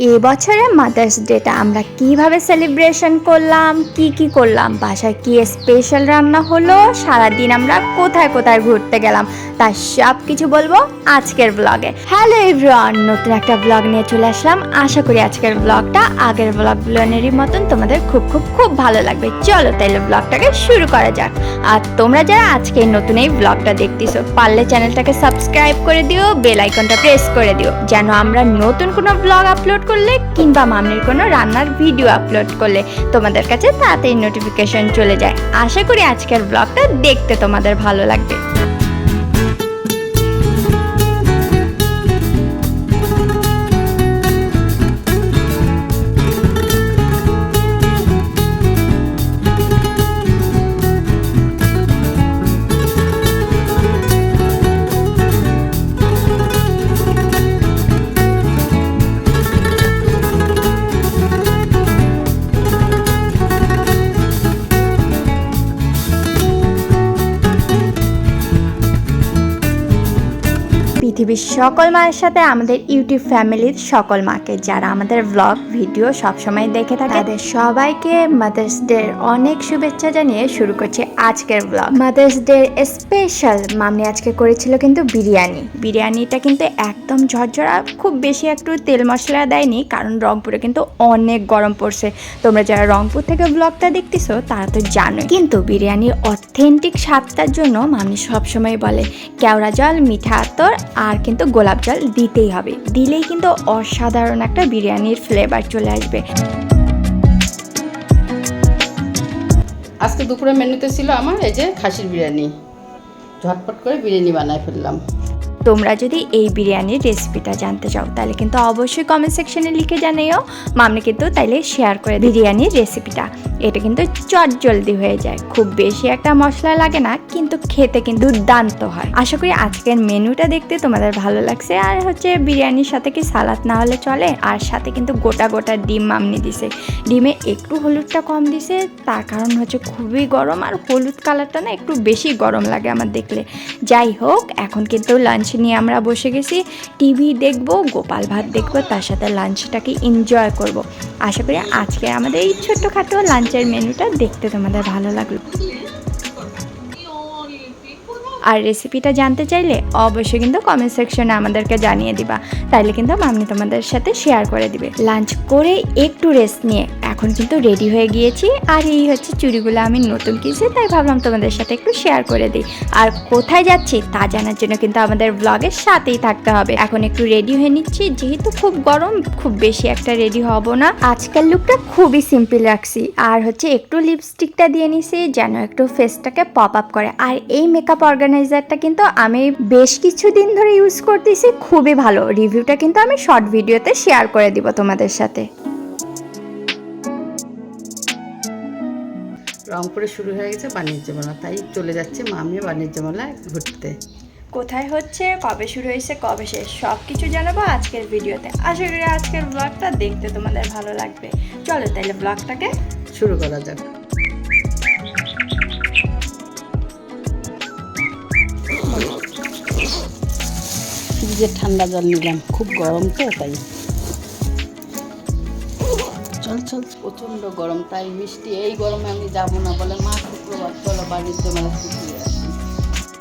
এবছরে mother's data আমরা কীভাবে সেলিব্রেশন করলাম, কি কি করলাম? বাসায় কি স্পেশাল রান্না হলো? সারাদিন আমরা কোথায় কোথায় ঘুরতে গেলাম? তার সব কিছু বলব আজকের ব্লগে হ্যালো এভরিওয়ান নতুন একটা ব্লগ নিয়ে চলে আসলাম। আশা করি আজকের ব্লগটা আগের ব্লগ ব্লগগুলোনেরই মতন তোমাদের খুব খুব খুব ভালো লাগবে। চলো তাইলে ব্লগটাকে শুরু করা যাক। আর তোমরা যারা আজকে নতুন এই ব্লগটা দেখতেছো, পারলে চ্যানেলটাকে সাবস্ক্রাইব করে দিও বেল আইকনটা প্রেস করে দিও, যেন আমরা নতুন কোনো ব্লগ আপলোড করলে কিংবা মামনির কোনো রান্নার ভিডিও আপলোড করলে তোমাদের কাছে তাড়াতাড়ি নোটিফিকেশন চলে যায়। আশা করি আজকের ব্লগটা দেখতে তোমাদের ভালো লাগবে। পৃথিবীর সকল মায়ের সাথে আমাদের ইউটিউব ফ্যামিলির সকল মাকে, যারা আমাদের ব্লগ ভিডিও সবসময় দেখে থাকে, তাদের সবাইকে মাদার্স ডে অনেক শুভেচ্ছা জানিয়ে শুরু করছে আজকের ব্লগ মাদার্স ডে স্পেশাল মামনি আজকে করেছিল কিন্তু বিরিয়ানি। বিরিয়ানিটা কিন্তু একদম ঝরঝরা, খুব বেশি একটু তেল মশলা দেয়নি, কারণ রংপুরে কিন্তু অনেক গরম পড়ছে। তোমরা যারা রংপুর থেকে ব্লগটা দেখতেছো, তারা তো জানো কিন্তু বিরিয়ানির অথেন্টিক স্বাদটার জন্য মামনি সবসময় বলে, কেওড়া জল, মিঠা আতর আর কিন্তু গোলাপ জল দিতেই হবে। দিলেই কিন্তু অসাধারণ একটা বিরিয়ানির ফ্লেভার চলে আসবে। আজকে দুপুরে মেনুতে ছিল আমার এই যে খাসির বিরিয়ানি। ঝটপট করে বিরিয়ানি বানায় ফেললাম। তোমরা যদি এই বিরিয়ানির রেসিপিটা জানতে চাও তাহলে কিন্তু অবশ্যই কমেন্ট সেকশনে লিখে জানাইও মামনি কিন্তু তাইলে শেয়ার করে বিরিয়ানির রেসিপিটা এটা কিন্তু চট জলদি হয়ে যায়। খুব বেশি একটা মশলা লাগে না, কিন্তু খেতে কিন্তু দুর্দান্ত হয়। আশা করি আজকের মেনুটা দেখতে তোমাদের ভালো লাগছে। আর হচ্ছে বিরিয়ানির সাথে কি সালাদ না হলে চলে? আর সাথে কিন্তু গোটা গোটা ডিম মামনি দিছে। ডিমে একটু হলুদটা কম দিছে, তার কারণ হচ্ছে খুবই গরম আর হলুদ কালারটা না একটু বেশি গরম লাগে আমার দেখলে। যাই হোক, এখন কিন্তু লাঞ্চ নিয়ে আমরা বসে গেছি। টিভি দেখব, গোপাল ভাত দেখব, তার সাথে লাঞ্চটাকে এনজয় করব। আশা করি আজকে আমাদের এই ছোট্টখাটো লাঞ্চের মেনুটা দেখতে তোমাদের ভালো লাগল। আর রেসিপিটা জানতে চাইলে অবশ্যই কিন্তু কমেন্ট সেকশনে আমাদেরকে জানিয়ে দিবা। তাইলে কিন্তু মামনি তোমাদের সাথে শেয়ার করে দিবে। লাঞ্চ করে একটু রেস্ট নিয়ে এখন কিন্তু রেডি হয়ে গিয়েছি। আর এই হচ্ছে চুড়িগুলো আমি নতুন কিনছি, তাই ভাবলাম তোমাদের সাথে একটু শেয়ার করে দিই। আর কোথায় যাচ্ছি তা জানার জন্য কিন্তু আমাদের ব্লগের সাথেই থাকতে হবে। এখন একটু রেডি হয়ে নিচ্ছি, যেহেতু খুব গরম, খুব বেশি একটা রেডি হব না। আজকাল লুকটা খুবই সিম্পল রাখছি। আর হচ্ছে একটু লিপস্টিকটা দিয়ে নিছি, যেন একটু ফেসটাকে পপ আপ করে। আর এই মেকআপ অর্গানাইজারটা কিন্তু আমি বেশ কিছুদিন ধরে ইউজ করতেছি খুবই ভালো। রিভিউটা কিন্তু আমি শর্ট ভিডিওতে শেয়ার করে দিব তোমাদের সাথে। রংপুরে শুরু হয়ে গেছে বাণিজ্য মেলা তাই চলে যাচ্ছে মামি বাণিজ্য মেলায় ঘুরতে। কোথায় হচ্ছে কবে শুরু হয়েছে কবে শেষ সব কিছু জানাব আজকের ভিডিওতে। আশা করি আজকের ব্লগটা দেখতে তোমাদের ভালো লাগবে। চলো তাহলে ব্লগটাকে শুরু করা যাক। ফ্রিজের ঠান্ডা জল নিলাম, খুব গরম তো, তাই। চল চল, প্রচণ্ড গরম, তাই মিষ্টি, এই গরমে আমি যাব না বলে মা শুক্রবার, চলো ছুটি আসি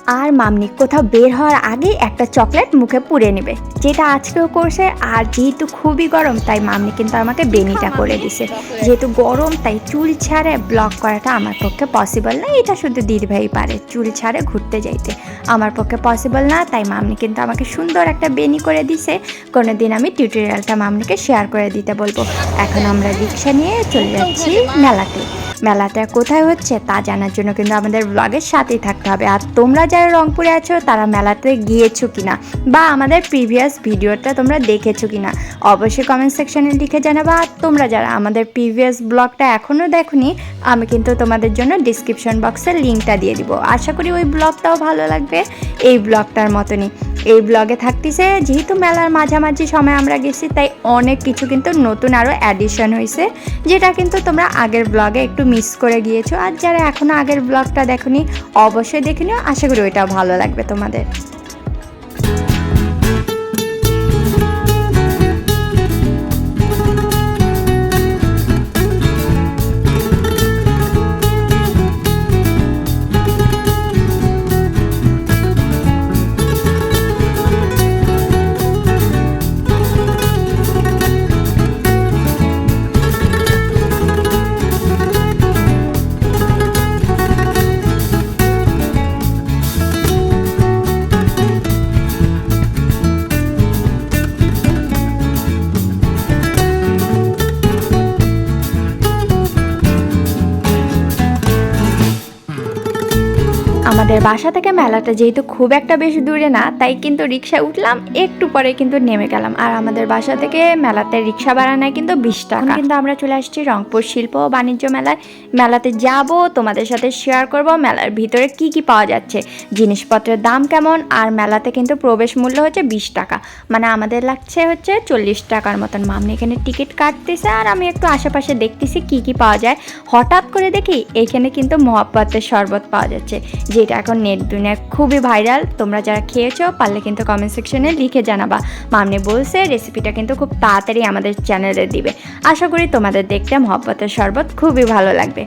আর মামনি কোথাও বের হওয়ার আগে একটা চকলেট মুখে পুড়ে নেবে। যেটা আজকেও করছে, আর যেহেতু খুবই গরম, তাই মামনি কিন্তু আমাকে বেনিটা করে দিছে। যেহেতু গরম, তাই চুল ছাড়ে ব্লক করাটা আমার পক্ষে পসিবল না। এটা শুধু দিদিভাই পারে চুল ছাড়ে ঘুরতে যাইতে। আমার পক্ষে পসিবল না, তাই মামনি কিন্তু আমাকে সুন্দর একটা বেনি করে দিছে। কোনো দিন আমি টিউটোরিয়ালটা মামনিকে শেয়ার করে দিতে বলব। এখন আমরা রিক্সা নিয়ে চলে যাচ্ছি মেলাতে। মেলাটা কোথায় হচ্ছে তা জানার জন্য কিন্তু আমাদের ব্লগের সাথেই থাকতে হবে। আর তোমরা যারা রংপুরে আছো, তারা মেলাতে গিয়েছো কিনা? বা আমাদের প্রিভিয়াস ভিডিওটা তোমরা দেখেছ কিনা? অবশ্যই কমেন্ট সেকশনে লিখে জানাবা। আর তোমরা যারা আমাদের প্রিভিয়াস ব্লগটা এখনও দেখোনি, আমি কিন্তু তোমাদের জন্য ডিসক্রিপশন বক্সে লিঙ্কটা দিয়ে দিব। আশা করি ওই ব্লগটাও ভালো লাগবে। এই ব্লগটার মতনই। এই ব্লগে থাকতেছে, যেহেতু মেলার মাঝামাঝি সময় আমরা গেছি, তাই অনেক কিছু কিন্তু নতুন আরও অ্যাডিশন হয়েছে যেটা কিন্তু তোমরা আগের ব্লগে একটু মিস করে গিয়েছো। আর যারা এখনও আগের ব্লগটা দেখনি, অবশ্যই দেখে নিও। আশা করি ওইটা ভালো লাগবে তোমাদের। আমাদের বাসা থেকে মেলাটা যেহেতু খুব একটা বেশি দূরে না, তাই কিন্তু রিক্সায় উঠলাম, একটু পরে কিন্তু নেমে গেলাম। আর আমাদের বাসা থেকে মেলাতে রিক্সা ভাড়া নেয় কিন্তু বিশ টাকা। কিন্তু আমরা চলে আসছি রংপুর শিল্প ও বাণিজ্য মেলায়। মেলাতে যাব, তোমাদের সাথে শেয়ার করব মেলার ভিতরে কি কি পাওয়া যাচ্ছে, জিনিসপত্রের দাম কেমন, আর মেলাতে কিন্তু প্রবেশ মূল্য হচ্ছে বিশ টাকা। মানে আমাদের লাগছে হচ্ছে চল্লিশ টাকার মতন। মামনি এখানে টিকিট কাটতেছে, আর আমি একটু আশেপাশে দেখতেছি কি কি পাওয়া যায়। হঠাৎ করে দেখি এখানে কিন্তু মহাব্বাতের শরবত পাওয়া যাচ্ছে, যেটা এখন নেট দুনিয়ায় খুবই ভাইরাল। তোমরা যারা খেয়েছো, পারলে কিন্তু কমেন্ট সেকশনে লিখে জানাবা। মামনি বলছে রেসিপিটা কিন্তু খুব তাড়াতাড়ি আমাদের চ্যানেলে দিবে। আশা করি তোমাদের দেখতে মহব্বতের শরবত খুবই ভালো লাগবে।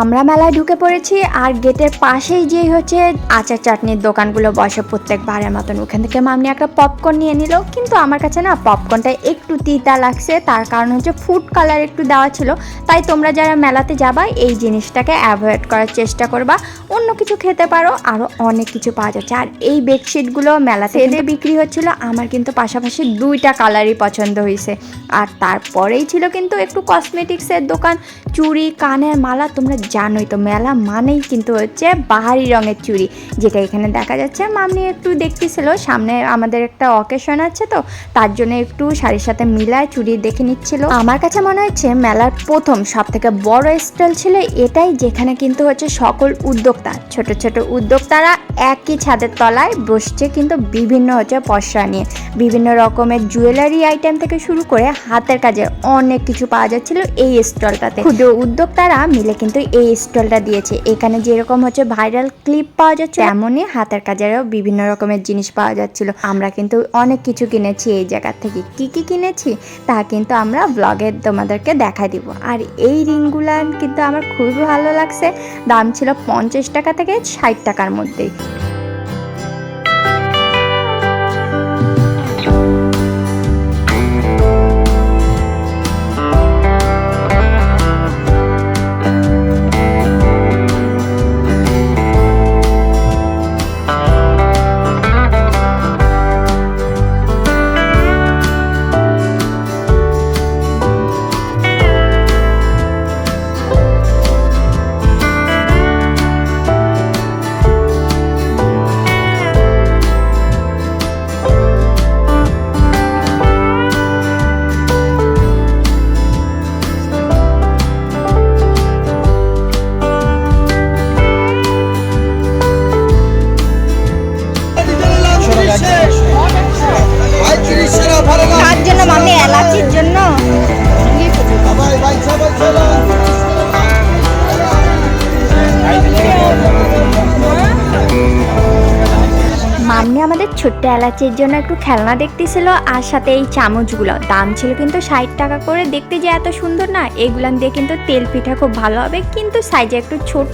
আমরা মেলায় ঢুকে পড়েছি আর গেটের পাশেই যে হচ্ছে আচার চাটনির দোকানগুলো বসে প্রত্যেকবারের মতন। ওখান থেকে মামনি একটা পপকর্ন নিয়ে নিল। কিন্তু আমার কাছে না পপকর্নটা একটু তিতা লাগছে। তার কারণ হচ্ছে ফুড কালার একটু দেওয়া ছিল। তাই তোমরা যারা মেলাতে যাবা, এই জিনিসটাকে অ্যাভয়েড করার চেষ্টা করবা। অন্য কিছু খেতে পারো আরও অনেক কিছু পাওয়া যাচ্ছে। আর এই বেডশিটগুলো মেলাতে এদের বিক্রি হচ্ছিল। আমার কিন্তু পাশাপাশি দুইটা কালারই পছন্দ হয়েছে আর তারপরেই ছিল কিন্তু একটু কসমেটিক্সের দোকান। চুড়ি, কানের মালা তোমরা জানোই তো মেলা মানেই কিন্তু হচ্ছে বাহারি রঙের চুড়ি, যেটা এখানে দেখা যাচ্ছে। মামনি একটু দেখতেছিল, সামনে আমাদের একটা অকেশন আছে তো, তার জন্য একটু শাড়ির সাথে মিলায় চুড়ি দেখে নিচ্ছিল। আমার কাছে মনে হচ্ছে মেলার প্রথম সব থেকে বড় স্টল ছিল এটাই, যেখানে কিন্তু হচ্ছে সকল উদ্যোক্তা, ছোট ছোট উদ্যোক্তারা একই ছাদের তলায় বসছে কিন্তু বিভিন্ন হচ্ছে পশরা নিয়ে। বিভিন্ন রকমের জুয়েলারি আইটেম থেকে শুরু করে হাতের কাজের অনেক কিছু পাওয়া যাচ্ছিল এই স্টলটাতে ক্ষুদ্র উদ্যোক্তারা মিলে কিন্তু এই স্টলটা দিয়েছে। এখানে যেরকম হচ্ছে ভাইরাল ক্লিপ পাওয়া যাচ্ছে এমনই হাতের কাজেরও বিভিন্ন রকমের জিনিস পাওয়া যাচ্ছিল। আমরা কিন্তু অনেক কিছু কিনেছি এই জায়গা থেকে। কি কি কিনেছি? তা কিন্তু আমরা ব্লগে তোমাদেরকে দেখা দিব। আর এই রিংগুলা কিন্তু আমার খুবই ভালো লাগছে। দাম ছিল পঞ্চাশ টাকা থেকে ষাট টাকার মধ্যেই। ছোট্ট এলাচির জন্য একটু খেলনা দেখতেছিল, আর সাথে এই চামচগুলো। দাম ছিল কিন্তু ষাট টাকা করে। দেখতে যে এত সুন্দর না এগুলান দিয়ে কিন্তু তেল পিঠা খুব ভালো হবে। কিন্তু সাইজে একটু ছোট,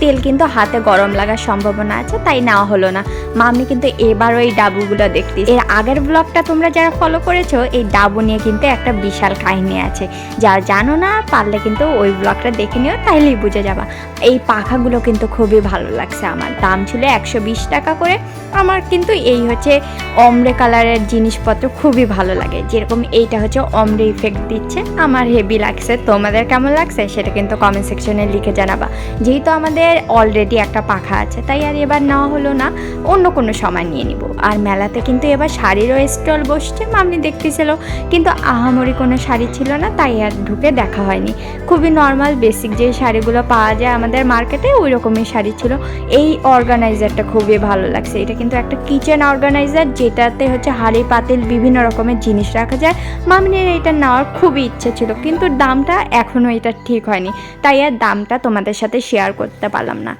তেল কিন্তু হাতে গরম লাগার সম্ভাবনা আছে, তাই নেওয়া হলো না। মামনি কিন্তু এবারও এই ডাবুগুলো দেখতে এর আগের ব্লগটা তোমরা যারা ফলো করেছ, এই ডাবু নিয়ে কিন্তু একটা বিশাল কাহিনী আছে। যারা জানো না, পারলে কিন্তু ওই ব্লগটা দেখে নিও, তাইলেই বুঝে যাবা। এই পাখাগুলো কিন্তু খুবই ভালো লাগছে আমার। দাম ছিল একশো বিশ টাকা করে। আমার কিন্তু এই হচ্ছে অমরে কালারের জিনিসপত্র খুবই ভালো লাগে। যেরকম এইটা হচ্ছে অমরে ইফেক্ট দিচ্ছে। আমার হেভি লাগছে। তোমাদের কেমন লাগছে? সেটা কিন্তু কমেন্ট সেকশনে লিখে জানাবা। যেহেতু আমাদের অলরেডি একটা পাখা আছে, তাই আর এবার নেওয়া হলো না, অন্য কোনো সময় নিয়ে নিব। আর মেলাতে কিন্তু এবার শাড়িরও স্টল বসছে, মামনি দেখতেছিল। কিন্তু আহামরি কোনো শাড়ি ছিল না, তাই আর ঢুকে দেখা হয়নি। খুবই নর্মাল বেসিক যে শাড়িগুলো পাওয়া যায় আমাদের মার্কেটে ওই রকমই শাড়ি ছিল। এই অর্গানাইজারটা খুবই ভালো লাগছে। এটা কিন্তু একটা কিচেন অর্গানাইজার যেটাতে হচ্ছে হাড়ি পাতিল বিভিন্ন রকমের জিনিস রাখা যায়। মামিনের এটা নেওয়ার খুবই ইচ্ছে ছিল, কিন্তু দামটা এখনও এটা ঠিক হয়নি। তাই আর দামটা তোমাদের সাথে শেয়ার করতে পারলাম না।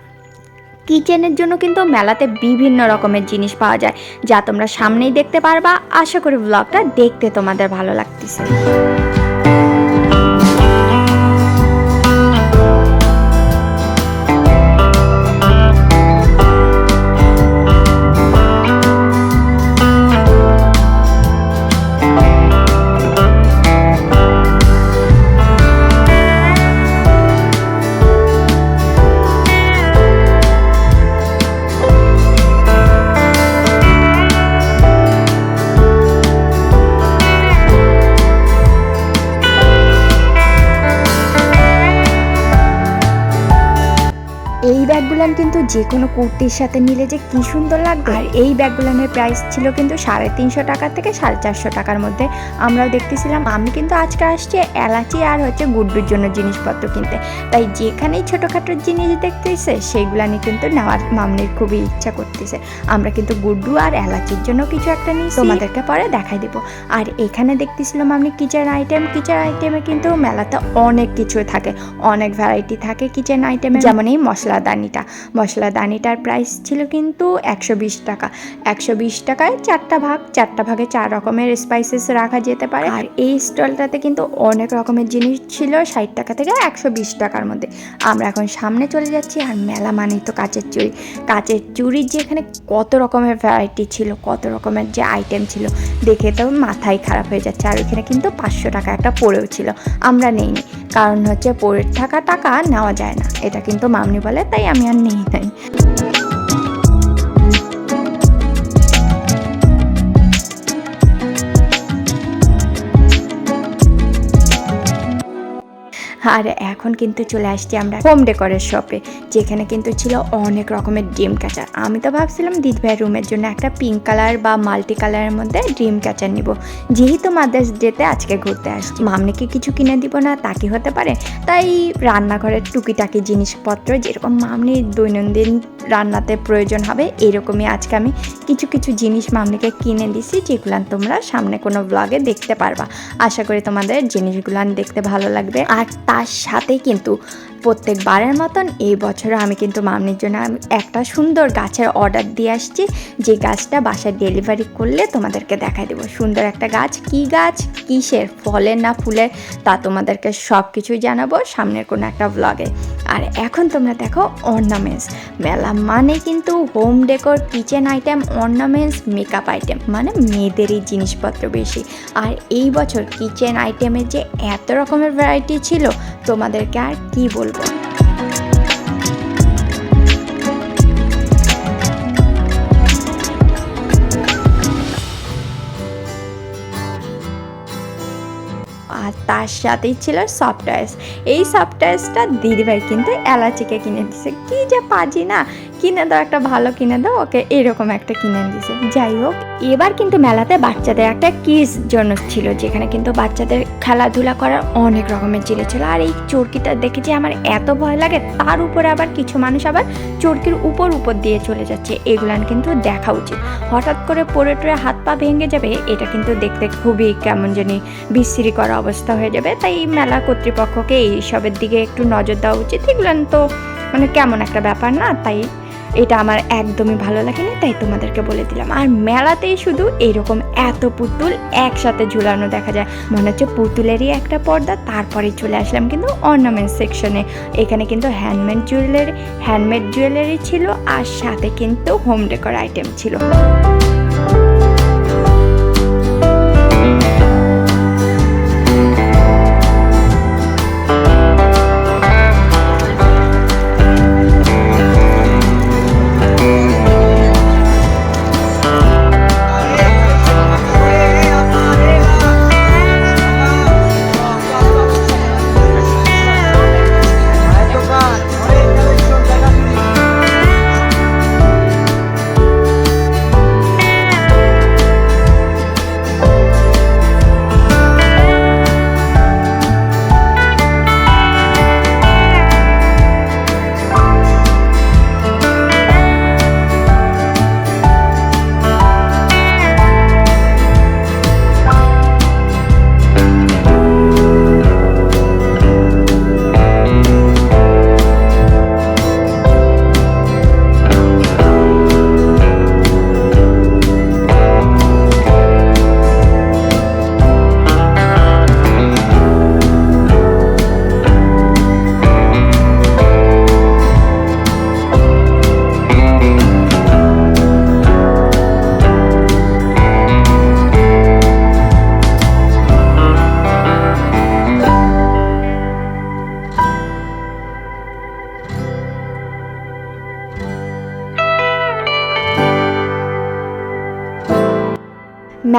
কিচেনের জন্য কিন্তু মেলাতে বিভিন্ন রকমের জিনিস পাওয়া যায়, যা তোমরা সামনেই দেখতে পারবা। আশা করি ব্লগটা দেখতে তোমাদের ভালো লাগতেছে। যে কোনো কুর্তির সাথে নিলে যে কি সুন্দর লাগবে। আর এই ব্যাগগুলোনের প্রাইস ছিল কিন্তু সাড়ে তিনশো টাকা থেকে সাড়ে চারশো টাকার মধ্যে। আমরাও দেখতেছিলাম, আমি কিন্তু আজকে আসছি এলাচি আর হচ্ছে গুড্ডুর জন্য জিনিসপত্র কিনতে। তাই যেখানেই ছোটোখাটো জিনিস দেখতেছে সেইগুলানি কিন্তু নেওয়ার মামনির খুবই ইচ্ছা করতেছে। আমরা কিন্তু গুড্ডু আর এলাচির জন্য কিছু একটা নিই তোমাদেরকে পরে দেখাই দেবো। আর এখানে দেখতেছিলাম আমি কিচেন আইটেম। কিচেন আইটেমে কিন্তু মেলাতে অনেক কিছু থাকে। অনেক ভ্যারাইটি থাকে কিচেন আইটেমে যেমন এই মশলাদানিটা। মশলাদানিটার প্রাইস ছিল কিন্তু একশো বিশ টাকা। একশো বিশ টাকায় চারটা ভাগ, চারটা ভাগে চার রকমের স্পাইসেস রাখা যেতে পারে। আর এই স্টলটাতে কিন্তু অনেক রকমের জিনিস ছিল, ষাট টাকা থেকে একশো বিশ টাকার মধ্যে। আমরা এখন সামনে চলে যাচ্ছি আর মেলা মানেই তো কাচের চুড়ি কাচের চুড়ির যে এখানে কত রকমের ভ্যারাইটি ছিল, কত রকমের যে আইটেম ছিল, দেখে তো মাথায় খারাপ হয়ে যাচ্ছে। আর এখানে কিন্তু পাঁচশো টাকা একটা পড়েও ছিল। আমরা নেইনি। কারণ হচ্ছে পড়ে থাকা টাকা নেওয়া যায় না। এটা কিন্তু মামনি বলে, তাই আমি আর নেই নাই। Thank you. আর এখন কিন্তু চলে আসছি আমরা হোম ডেকোরের শপে যেখানে কিন্তু ছিল অনেক রকমের ড্রিম ক্যাচার আমি তো ভাবছিলাম দিদ রুমের জন্য একটা পিঙ্ক কালার বা মাল্টি কালারের মধ্যে ড্রিম ক্যাচার নিব। যেহেতু মাদার্স ডেতে আজকে ঘুরতে আসছি। মামনিকে কিছু কিনে দিব না, তা কি হতে পারে? তাই রান্নাঘরের টুকিটাকি জিনিসপত্র, যেরকম মামনির দৈনন্দিন রান্নাতে প্রয়োজন হবে, এরকমই আজকে আমি কিছু কিছু জিনিস মামনিকে কিনে দিছি, যেগুলো তোমরা সামনে কোনো ব্লগে দেখতে পারবা। আশা করি তোমাদের জিনিসগুলান দেখতে ভালো লাগবে। আর তার সাথে কিন্তু প্রত্যেকবারের মতন এই বছরও আমি কিন্তু মামনির জন্য আমি একটা সুন্দর গাছের অর্ডার দিয়ে আসছি। যে গাছটা বাসায় ডেলিভারি করলে তোমাদেরকে দেখাই দেবো। সুন্দর একটা গাছ। কি গাছ? কিসের? ফলের না ফুলের? তা তোমাদেরকে সব কিছুই জানাব সামনের কোনো একটা ব্লগে আর এখন তোমরা দেখো অর্নামেন্টস মেলা মানে কিন্তু home decor kitchen item ornaments makeup item মানে মেয়েদেরই জিনিসপত্র বেশি। আর এই বছর কিচেন আইটেমের যে এত রকমের ভ্যারাইটি ছিল, তোমাদেরকে আর কি বলব? আর তার সাথেই ছিল সফটওয়্যার এই সফটওয়্যারটা দিদিভাই কিন্তু এলাচিকে কিনে দিছে কি যে পাজি না! কিনে দাও, একটা ভালো কিনে দাও, ওকে এরকম একটা কিনে দিছে যাই হোক, এবার কিন্তু মেলাতে বাচ্চাদের একটা কিস জন্য ছিল, যেখানে কিন্তু বাচ্চাদের খেলাধুলা করার অনেক রকমের জিনিস ছিল। আর এই চরকিটা দেখে যে আমার এত ভয় লাগে, তার উপরে আবার কিছু মানুষ আবার চরকির উপর উপর দিয়ে চলে যাচ্ছে। এগুলান কিন্তু দেখা উচিত। হঠাৎ করে পড়ে টরে হাত পা ভেঙে যাবে, এটা কিন্তু দেখতে খুবই কেমন জানি বিশ্রী করা অবস্থা হয়ে যাবে। তাই মেলা কর্তৃপক্ষকে এইসবের দিকে একটু নজর দেওয়া উচিত। এগুলান তো মানে কেমন একটা ব্যাপার না, তাই এটা আমার একদমই ভালো লাগেনি, তাই তোমাদেরকে বলে দিলাম। আর মেলাতেই শুধু এরকম এত পুতুল একসাথে ঝুলানো দেখা যায়। মনে হচ্ছে পুতুলেরই একটা পর্দা তারপরে চলে আসলাম কিন্তু অর্নামেন্ট সেকশনে এখানে কিন্তু হ্যান্ডমেড জুয়েলারি হ্যান্ডমেড জুয়েলারি ছিল আর সাথে কিন্তু হোম ডেকোর আইটেম ছিল।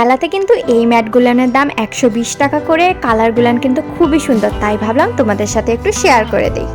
মেলাতে কিন্তু এই ম্যাটগুলানের দাম একশো বিশ টাকা করে কালারগুলান কিন্তু খুবই সুন্দর। তাই ভাবলাম তোমাদের সাথে একটু শেয়ার করে দিই।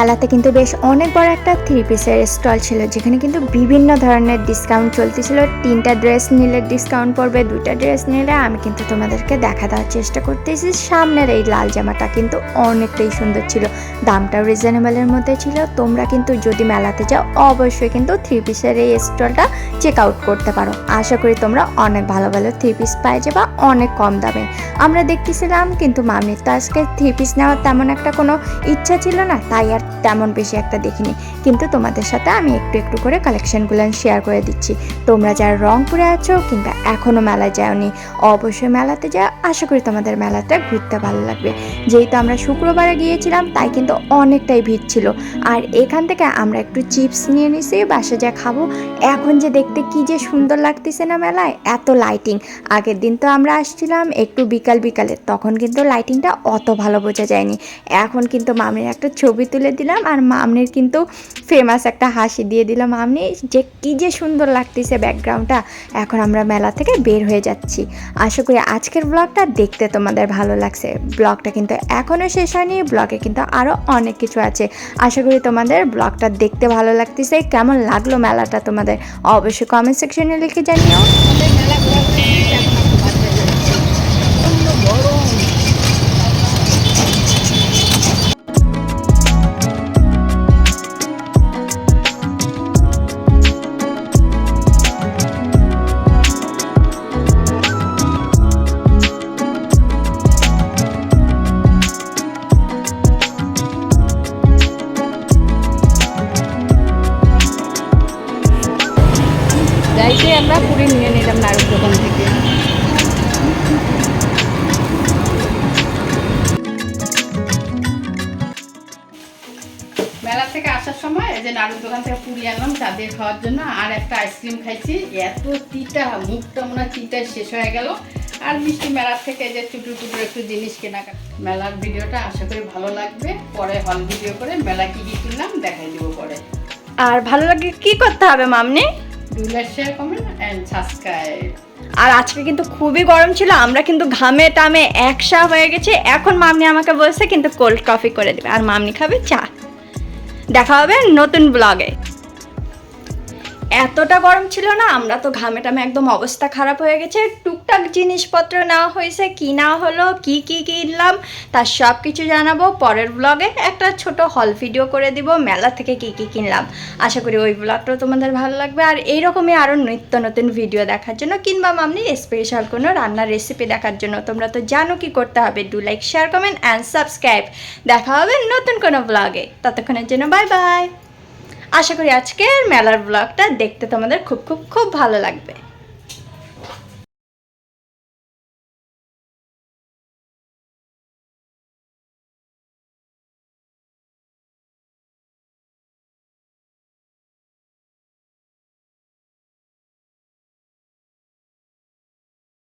মেলাতে কিন্তু বেশ অনেক বড় একটা থ্রি পিসের স্টল ছিল, যেখানে কিন্তু বিভিন্ন ধরনের ডিসকাউন্ট চলতেছিল। তিনটা ড্রেস নিলে ডিসকাউন্ট পড়বে, দুইটা ড্রেস নিলে আমি কিন্তু তোমাদেরকে দেখা দেওয়ার চেষ্টা করতেছি। সামনের এই লাল জামাটা কিন্তু অনেকটাই সুন্দর ছিল, দামটাও রিজনেবলের মধ্যে ছিল। তোমরা কিন্তু যদি মেলাতে যাও, অবশ্যই কিন্তু থ্রি পিসের এই স্টলটা চেক আউট করতে পারো। আশা করি তোমরা অনেক ভালো ভালো থ্রি পিস পাই যাবা, অনেক কম দামে। আমরা দেখতেছিলাম, কিন্তু মামির তো আজকে থ্রি পিস নেওয়ার তেমন একটা কোনো ইচ্ছা ছিল না, তাই আর তেমন বেশি একটা দেখিনি। কিন্তু তোমাদের সাথে আমি একটু একটু করে কালেকশনগুলো শেয়ার করে দিচ্ছি। তোমরা যারা রংপুরে আছো কিংবা এখনও মেলায় যাওনি, অবশ্যই মেলাতে যা আশা করি তোমাদের মেলাটা ঘুরতে ভালো লাগবে। যেহেতু আমরা শুক্রবারে গিয়েছিলাম, তাই কিন্তু অনেকটাই ভিড় ছিল। আর এখান থেকে আমরা একটু চিপস নিয়ে নিছি বাসা যা খাব। এখন যে দেখতে কি যে সুন্দর লাগতেছে না মেলায়, এত লাইটিং আগের দিন তো আমরা আসছিলাম একটু বিকাল বিকালে, তখন কিন্তু লাইটিংটা অত ভালো বোঝা যায়নি। এখন কিন্তু মামির একটা ছবি তুলে দিলাম। আর মামনির কিন্তু ফেমাস একটা হাসি দিয়ে দিলাম মামনি, যে কি যে সুন্দর লাগতেছে ব্যাকগ্রাউন্ডটা এখন আমরা মেলা থেকে বের হয়ে যাচ্ছি। আশা করি আজকের ব্লগটা দেখতে তোমাদের ভালো লাগছে। ব্লগটা কিন্তু এখনও শেষ হয়নি ব্লগে কিন্তু আরও অনেক কিছু আছে। আশা করি তোমাদের ব্লগটা দেখতে ভালো লাগতেছে। কেমন লাগল মেলাটা তোমাদের? অবশ্যই কমেন্ট সেকশনে লিখে জানিও। আইসক্রিম খাইছি এত তিতা মুখটা মনে হয় তিতায় শেষ হয়ে গেল। আর মিষ্টি মেলার থেকে যে টুটু টুটু একটু জিনিস কেনাকাটা মেলার ভিডিওটা আশা করি ভালো লাগবে। পরে হল ভিডিও করে মেলা কি কি কিনলাম দেখাই দিব পরে। আর ভালো লাগে কি করতে হবে মামনি? Do like share comment and subscribe আর আজকে কিন্তু খুবই গরম ছিল আমরা কিন্তু ঘামে টামে একসা হয়ে গেছে। এখন মামনি আমাকে বলছে কিন্তু কোল্ড কফি করে দেবে। আর মামনি খাবে চা। দেখা হবে নতুন ব্লগে এতটা গরম ছিল না, আমরা তো ঘামে টামে একদম অবস্থা খারাপ হয়ে গেছে। টুকটাক জিনিসপত্র নেওয়া হয়েছে, কি না হলো, কি কি কিনলাম তার সব কিছু জানাব। পরের ব্লগে একটা ছোট হল ভিডিও করে দিব, মেলা থেকে কি কি কিনলাম। আশা করি ওই ব্লগটাও তোমাদের ভালো লাগবে। আর এইরকমই আরও নিত্য নতুন ভিডিও দেখার জন্য, কিংবা মামনি স্পেশাল কোনো রান্নার রেসিপি দেখার জন্য, তোমরা তো জানো কি করতে হবে। Do like share comment and subscribe দেখা হবে নতুন কোনো ব্লগে ততক্ষণের জন্য বাই বাই আশা করি আজকের মেলার ব্লগটা দেখতে তোমাদের খুব খুব খুব ভালো লাগবে।